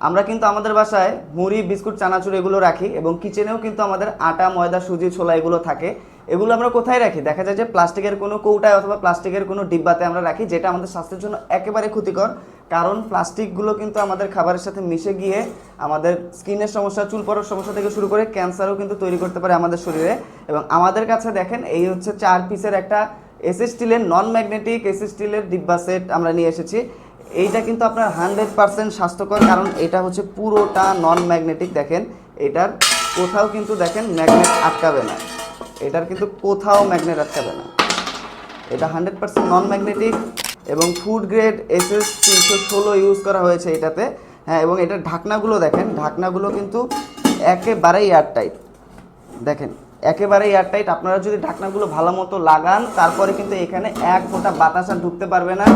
আমরা কিন্তু আমাদের বাসায় মুড়ি, বিস্কুট, চানাচুর এগুলো রাখি এবং কিচেনেও কিন্তু আমাদের আটা, ময়দা, সুজি, ছোলা এগুলো থাকে। এগুলো আমরা কোথায় রাখি? দেখা যায় যে প্লাস্টিকের কোনো কৌটায় অথবা প্লাস্টিকের কোনো ডিব্বাতে আমরা রাখি যেটা আমাদের স্বাস্থ্যের জন্য একেবারে ক্ষতিকর। কারণ প্লাস্টিকগুলো কিন্তু আমাদের খাবারের সাথে মিশে গিয়ে আমাদের স্কিনের সমস্যা, চুল পড়ার সমস্যা থেকে শুরু করে ক্যান্সারও কিন্তু তৈরি করতে পারে আমাদের শরীরে। এবং আমাদের কাছে দেখেন, এই হচ্ছে চার পিসের একটা এসএস স্টিলের নন ম্যাগনেটিক এসএস স্টিলের ডিব্বা সেট আমরা নিয়ে এসেছি। এইটা কিন্তু আপনার হান্ড্রেড পার্সেন্ট স্বাস্থ্যকর, কারণ এটা হচ্ছে পুরোটা নন ম্যাগনেটিক দেখেন। এটার কোথাও কিন্তু দেখেন ম্যাগনেট আটকাবে না। এটার কিন্তু কোথাও ম্যাগনেট আটকাবে না। এটা হান্ড্রেড পার্সেন্ট নন ম্যাগনেটিক এবং ফুড গ্রেড এসএস তিনশো ষোলো ইউজ করা হয়েছে এটাতে। হ্যাঁ এবং এটার ঢাকনাগুলো দেখেন। ঢাকনাগুলো কিন্তু একেবারেই এয়ারটাইট দেখেন একেবারে এয়ারটাইট আপনারা যদি ঢাকনাগুলো ভালো মতো লাগান, তারপরে কিন্তু এখানে এক ফোঁটা বাতাস আর ঢুকতে পারবে না।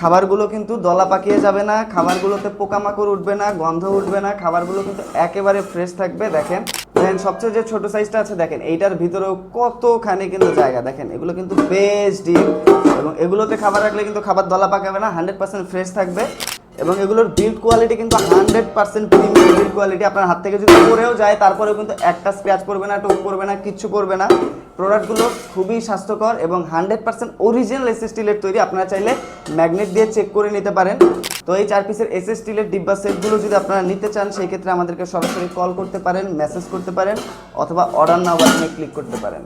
খাবারগুলো কিন্তু দলা পাকিয়ে যাবে না, খাবারগুলোতে পোকামাকড় উঠবে না, গন্ধ উঠবে না, খাবারগুলো কিন্তু একেবারে ফ্রেশ থাকবে, দেখেন। দেন সবচেয়ে যে ছোট সাইজটা আছে, দেখেন, এইটার ভিতরেও কতখানি কিন্তু জায়গা, দেখেন, এগুলো কিন্তু বেশ ডিম এবং এগুলোতে খাবার রাখলে কিন্তু খাবার দলা পাকাবে না হান্ড্রেড পার্সেন্ট ফ্রেশ থাকবে। এবং এগুলোর বিল্ড কোয়ালিটি কিন্তু hundred percent premium build quality আপনার হাত থেকে যদি পরেও যায়, তারপরেও কিন্তু একটা স্ক্র্যাচ পড়বে না টোপ পড়বে না কিচ্ছু পড়বে না। প্রোডাক্টগুলো খুবই স্বাস্থ্যকর এবং হান্ড্রেড পার্সেন্ট অরিজিনাল এস স্টিলের তৈরি। আপনারা চাইলে ম্যাগনেট দিয়ে চেক করে নিতে পারেন। তো এই চার পিসের এস স্টিলের ডিব্বা সেটগুলো যদি আপনারা নিতে চান সেই ক্ষেত্রে আমাদেরকে সরাসরি কল করতে পারেন মেসেজ করতে পারেন, অথবা অর্ডার নাও বাটনে ক্লিক করতে পারেন।